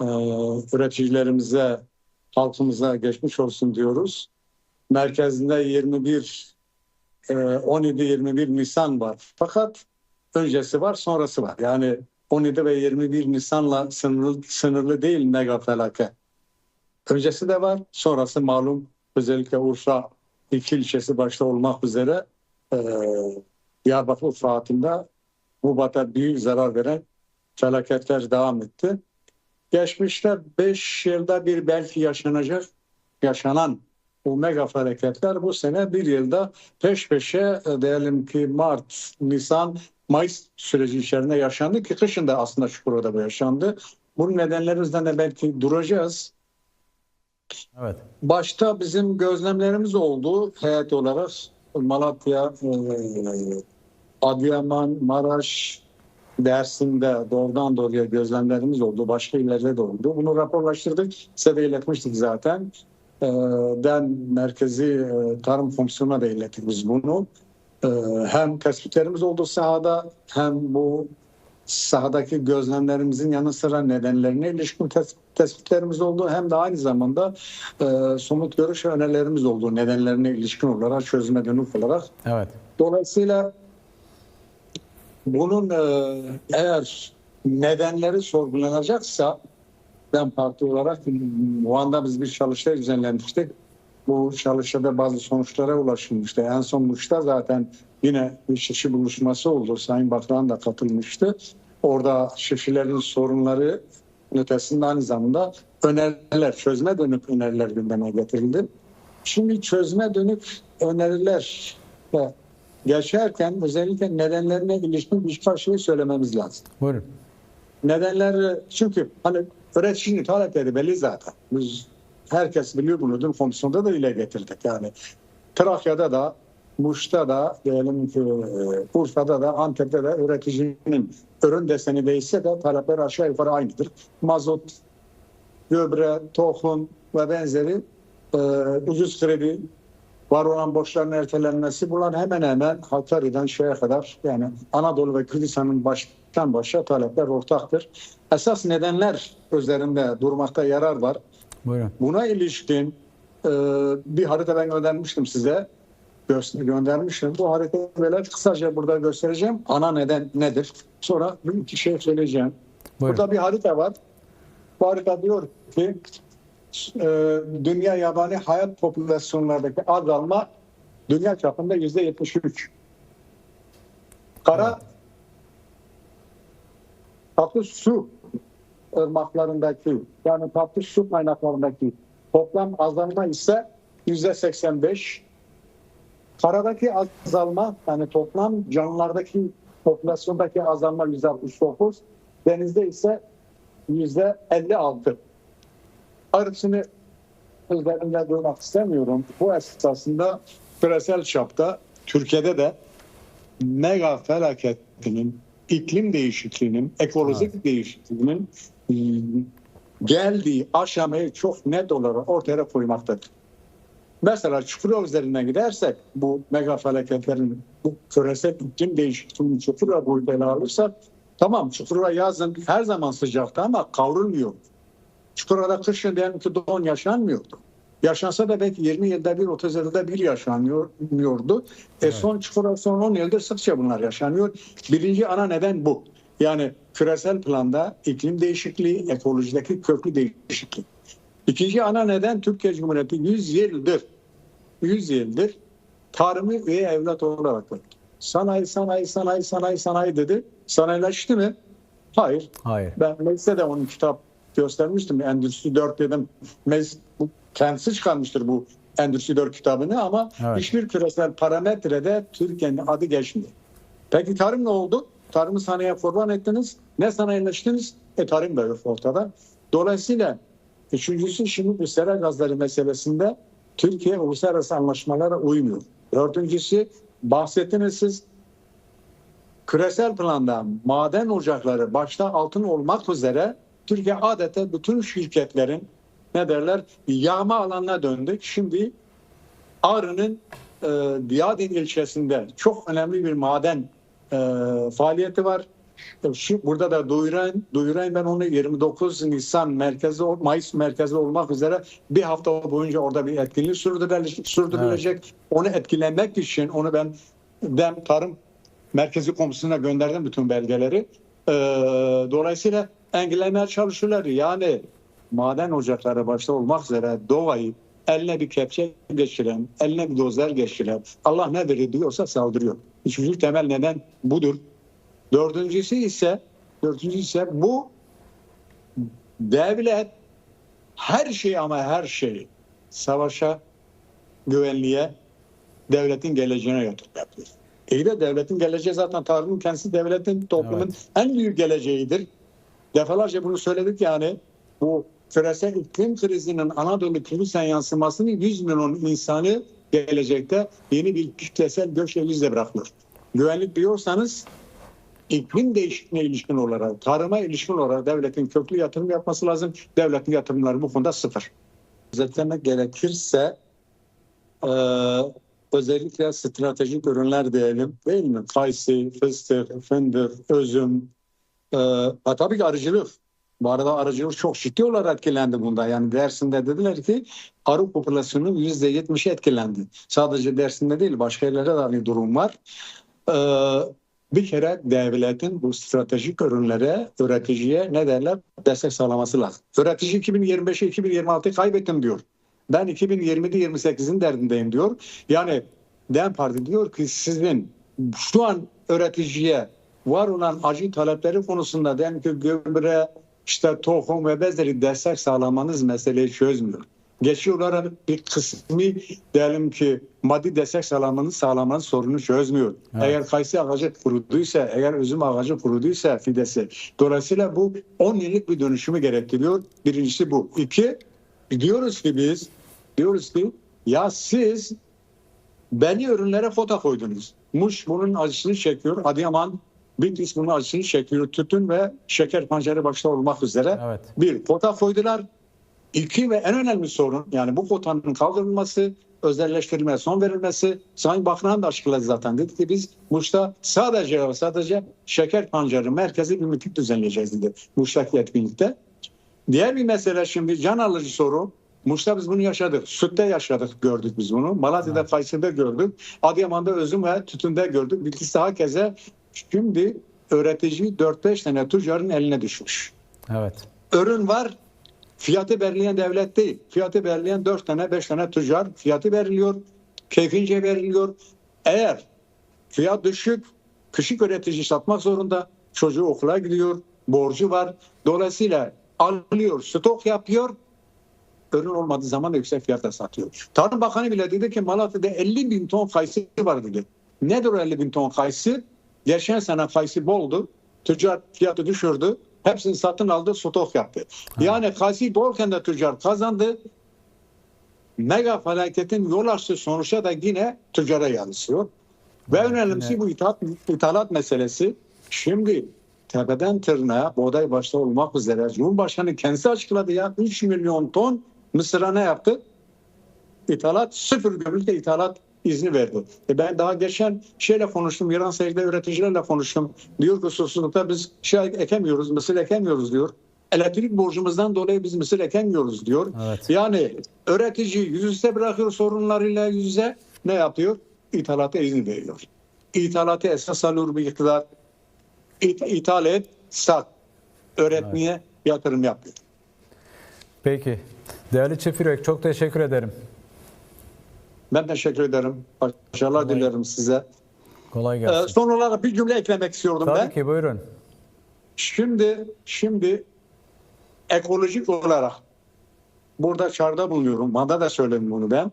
e, üreticilerimize, halkımıza geçmiş olsun diyoruz. Merkezinde 21 e, 17-21 Nisan var. Fakat öncesi var, sonrası var. Yani 17 ve 21 Nisan'la sınırlı, sınırlı değil mega felaket. Öncesi de var, sonrası malum özellikle Urfa iki ilçesi başta olmak üzere e, Diyarbakır Urfa hattında Mubat'a büyük zarar veren felaketler devam etti. Geçmişte 5 yılda bir belki yaşanacak, yaşanan bu mega felaketler bu sene bir yılda peş peşe e, diyelim ki Mart, Nisan, Mayıs süreci içerisinde yaşandı ki kışın da aslında Çukurova'da bu yaşandı. Bunun nedenleri üzerine belki duracağız. Evet. Başta bizim gözlemlerimiz oldu heyet olarak Malatya, e, Adıyaman, Maraş, Dersim'de doğrudan doğruya gözlemlerimiz oldu. Başka illerde de oldu. Bunu raporlaştırdık. Size de iletmiştik zaten. E, Den Merkezi e, Tarım Komisyonu'na da ilettik biz bunu. E, Hem tespitlerimiz oldu sahada hem bu sahadaki gözlemlerimizin yanı sıra nedenlerine ilişkin tes- tespitlerimiz oldu. Hem de aynı zamanda e, somut görüş ve önerilerimiz oldu. Nedenlerine ilişkin olarak, çözüme dönük olarak. Evet. Dolayısıyla bunun e, eğer nedenleri sorgulanacaksa ben parti olarak bu biz bir çalıştay düzenlenmiştik. Bu çalıştayda bazı sonuçlara ulaşılmıştı. En sonunda zaten yine bir şişi buluşması oldu. Sayın Bakan da katılmıştı. Orada şişilerin sorunları ötesinde aynı zamanda öneriler, çözme dönük öneriler gündeme getirildi. Şimdi çözme dönük öneriler geçerken özellikle nedenlerine ilişkin birkaç şey söylememiz lazım. Buyurun. Nedenler çünkü hani üreticinin talepleri belli zaten. Biz herkes biliyor bunu. Dün komisyonda da dile getirdik. Yani Trakya'da da Muş'ta da diyelim ki e, Urfa'da da Antep'te de üreticinin ürün deseni değişse de talepler aşağı yukarı aynıdır. Mazot, gübre, tohum ve benzeri e, ucuz kredi var olan borçların ertelenmesi bunlar hemen hemen Hakkari'den şeye kadar yani Anadolu ve Kürdistan'ın baştan başa talepler ortaktır. Esas nedenler üzerinde durmakta yarar var. Buyurun. Buna ilişkin e, bir harita ben göndermiştim size. Gö- göndermiştim. Bu haritayı böyle kısaca burada göstereceğim. Ana neden nedir? Sonra bir iki şey söyleyeceğim. Buyurun. Burada bir harita var. Bu harita diyor ki e, dünya yabani hayat popülasyonlardaki azalma dünya çapında yüzde 73. Kara Evet. tatlı su ırmaklarındaki yani tatlı su kaynaklarındaki toplam azalma ise yüzde 85. Karadaki azalma yani toplam canlılardaki popülasyondaki azalma yüzde 69. Denizde ise yüzde 56. Ayrıca üzerinde durmak istemiyorum. Bu esasında küresel çapta Türkiye'de de mega felaketinin, iklim değişikliğinin, ekolojik değişikliğinin e, geldiği aşamayı çok net olarak ortaya koymaktadır. Mesela Çukurova üzerinden gidersek bu mega felaketlerin bu küresel iklim değişikliğinin Çukurova boyutunu ele alırsak tamam Çukurova yazın her zaman sıcakta ama kavrulmuyor. Çukurova'da kışın diyelim ki don yaşanmıyordu. Yaşansa da belki 20 yılda bir, 30 yılda bir yaşanmıyordu. E son Çukurova son 10 yıldır sıkça bunlar yaşanıyor. Birinci ana neden bu. Yani küresel planda iklim değişikliği, ekolojideki köklü değişiklik. İkinci ana neden Türkiye Cumhuriyeti 100 yıldır 100 yıldır tarımı üye evlat olarak gördü. Sanayi, sanayi, sanayi, sanayi, sanayi dedi. Sanayileşti mi? Hayır. Hayır. Ben mecliste de onun kitap göstermiştim. Endüstri 4 dedim. Meclis, bu, kendisi çıkarmıştır bu Endüstri 4 kitabını ama Evet. hiçbir küresel parametrede Türkiye'nin adı geçmiyor. Peki tarım ne oldu? Tarımı sanayiye kurban ettiniz. Ne sanayileştiniz? E tarım da yok ortada. Dolayısıyla üçüncüsü şimdi bu sera gazları meselesinde Türkiye uluslararası anlaşmalara uymuyor. Dördüncüsü bahsettiniz siz küresel planda maden ocakları başta altın olmak üzere Türkiye adeta bütün şirketlerin ne derler yağma alanına döndük. Şimdi Ağrı'nın e, Diyadin ilçesinde çok önemli bir maden e, faaliyeti var. Şu, burada da duyurayım, duyurayım ben onu 29 Nisan merkezi, Mayıs merkezi olmak üzere bir hafta boyunca orada bir etkinlik sürdürülecek. sürdürülecek. Onu etkilemek için onu ben ben tarım merkezi komisyonuna gönderdim bütün belgeleri. Ee, dolayısıyla engellemeye çalışıyorlar. Yani maden ocakları başta olmak üzere doğayı eline bir kepçe geçiren, eline bir dozer geçiren, Allah ne verir diyorsa saldırıyor. Üçüncü temel neden budur. Dördüncüsü ise dördüncüsü ise bu devlet her şey ama her şeyi savaşa, güvenliğe, devletin geleceğine yatırım yapıyor. İyi de devletin geleceği zaten Tanrı'nın kendisi devletin, toplumun Evet. en büyük geleceğidir. Defalarca bunu söyledik yani bu küresel iklim krizinin Anadolu küresel yansımasını 100 milyon insanı gelecekte yeni bir kitlesel göçle yüzde bırakıyor. Güvenlik diyorsanız iklim değişikliğine ilişkin olarak, tarıma ilişkin olarak devletin köklü yatırım yapması lazım. Devletin yatırımları bu konuda sıfır. Özetlemek gerekirse e, özellikle stratejik ürünler diyelim değil mi? Kayısı, fıstık, fındık, üzüm, e, ha, tabii ki arıcılık. Bu arada arıcılık çok ciddi olarak etkilendi bunda. Yani dersinde dediler ki arı yüzde yetmişi etkilendi. Sadece dersinde değil başka yerlerde de aynı durum var. Ee, bir kere devletin bu stratejik ürünlere, üreticiye ne derler? Destek sağlaması lazım. Üretici 2025'i 2026'yı kaybettim diyor. Ben 2020'de 28'in derdindeyim diyor. Yani DEM Parti diyor ki sizin şu an üreticiye var olan acil talepleri konusunda diyelim ki gübre, işte tohum ve benzeri destek sağlamanız meseleyi çözmüyor. Geçici olarak bir kısmı diyelim ki maddi destek sağlamanız sağlamanız sorunu çözmüyor. Evet. Eğer kayısı ağacı kuruduysa, eğer üzüm ağacı kuruduysa fidesi. Dolayısıyla bu 10 yıllık bir dönüşümü gerektiriyor. Birincisi bu. İki, diyoruz ki biz, diyoruz ki ya siz belli ürünlere kota koydunuz. Muş bunun acısını çekiyor. Adıyaman Bitlis bunun acısını çekiyor. Tütün ve şeker pancarı başta olmak üzere. Evet. Bir, kota koydular. İki ve en önemli sorun yani bu kotanın kaldırılması, özelleştirilmeye son verilmesi. Sayın Bakan da açıkladı zaten. Dedi ki biz Muş'ta sadece sadece şeker pancarı merkezi bir miting düzenleyeceğiz dedi. Muş'taki etkinlikte. Diğer bir mesele şimdi can alıcı soru. Muş'ta biz bunu yaşadık. Süt'te yaşadık, gördük biz bunu. Malatya'da, Evet. Kayseri'de gördük. Adıyaman'da özüm ve tütünde gördük. Bitlis'te hakeze şimdi öğretici 4-5 tane tüccarın eline düşmüş. Evet. Ürün var, fiyatı belirleyen devlet değil. Fiyatı belirleyen 4 tane 5 tane tüccar fiyatı veriliyor. Keyfince veriliyor. Eğer fiyat düşük, küçük üretici satmak zorunda. Çocuğu okula gidiyor, borcu var. Dolayısıyla alıyor, stok yapıyor. Ürün olmadığı zaman da yüksek fiyata satıyor. Tarım Bakanı bile dedi ki Malatya'da 50 bin ton kayısı var dedi. Nedir o 50 bin ton kayısı? Geçen sene kayısı boldu. Tüccar fiyatı düşürdü. Hepsini satın aldı, stok yaptı. Yani kayısı bolken de tüccar kazandı. Mega felaketin yol açtığı sonuçta da yine tüccara yansıyor. Ve Evet, önemlisi bu ithalat, ithalat meselesi. Şimdi tepeden tırnağa buğday başta olmak üzere Cumhurbaşkanı kendisi açıkladı ya 3 milyon ton Mısır'a ne yaptı? İthalat sıfır gümrükle ithalat izni verdi. E ben daha geçen şeyle konuştum. İran sevgili üreticilerle konuştum. Diyor ki susuzlukta biz şey ekemiyoruz, mısır ekemiyoruz diyor. Elektrik borcumuzdan dolayı biz mısır ekemiyoruz diyor. Evet. Yani üretici yüzüstü bırakıyor sorunlarıyla yüz yüze ne yapıyor? İthalata izin veriyor. İthalatı esas alıyor bir iktidar. İt, ithal et, sat. Öğretmeye yatırım yapıyor. Peki. Değerli Çift Yürek çok teşekkür ederim. Ben teşekkür ederim. Başarılar Kolay- dilerim size. Kolay Ee, gelsin. son olarak bir cümle eklemek istiyordum Tabii ben. ki buyurun. Şimdi şimdi ekolojik olarak burada çağrıda bulunuyorum. Bana da söyledim bunu ben.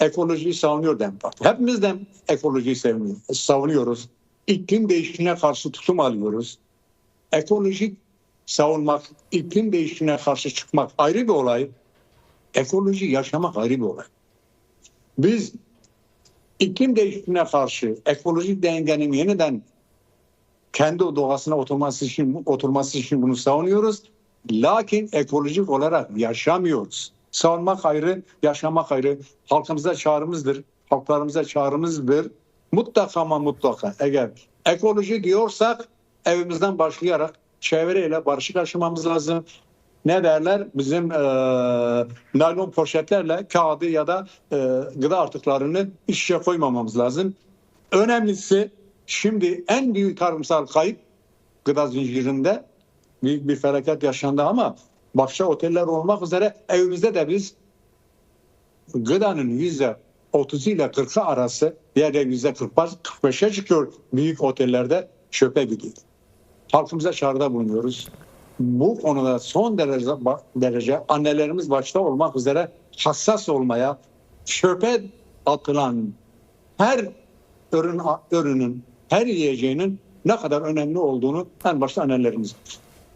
Ekolojiyi savunuyor DEM Parti. Hepimiz de ekolojiyi savunuyor, savunuyoruz. İklim değişikliğine karşı tutum alıyoruz. Ekolojik savunmak, iklim değişikliğine karşı çıkmak ayrı bir olay. Ekoloji yaşamak ayrı bir olay. Biz iklim değişikliğine karşı ekolojik dengenin yeniden kendi doğasına oturması için oturması için bunu savunuyoruz. Lakin ekolojik olarak yaşamıyoruz. Savunmak ayrı, yaşamak ayrı. Halkımıza çağrımızdır. Halklarımıza çağrımızdır. Mutlaka ama mutlaka eğer ekoloji diyorsak evimizden başlayarak çevreyle barışık yaşamamız lazım. Ne derler? Bizim e, naylon poşetlerle kağıdı ya da e, gıda artıklarını içe koymamamız lazım. Önemlisi şimdi en büyük tarımsal kayıp gıda zincirinde büyük bir felaket yaşandı ama başta oteller olmak üzere evimizde de biz gıdanın yüzde 30 ile 40'ı arası diğer yüzde 45'e çıkıyor büyük otellerde çöpe gidiyor. Halkımıza çağrıda bulunuyoruz. Bu konuda son derece, derece annelerimiz başta olmak üzere hassas olmaya, çöpe atılan her ürün, ürünün, her yiyeceğinin ne kadar önemli olduğunu en başta annelerimiz.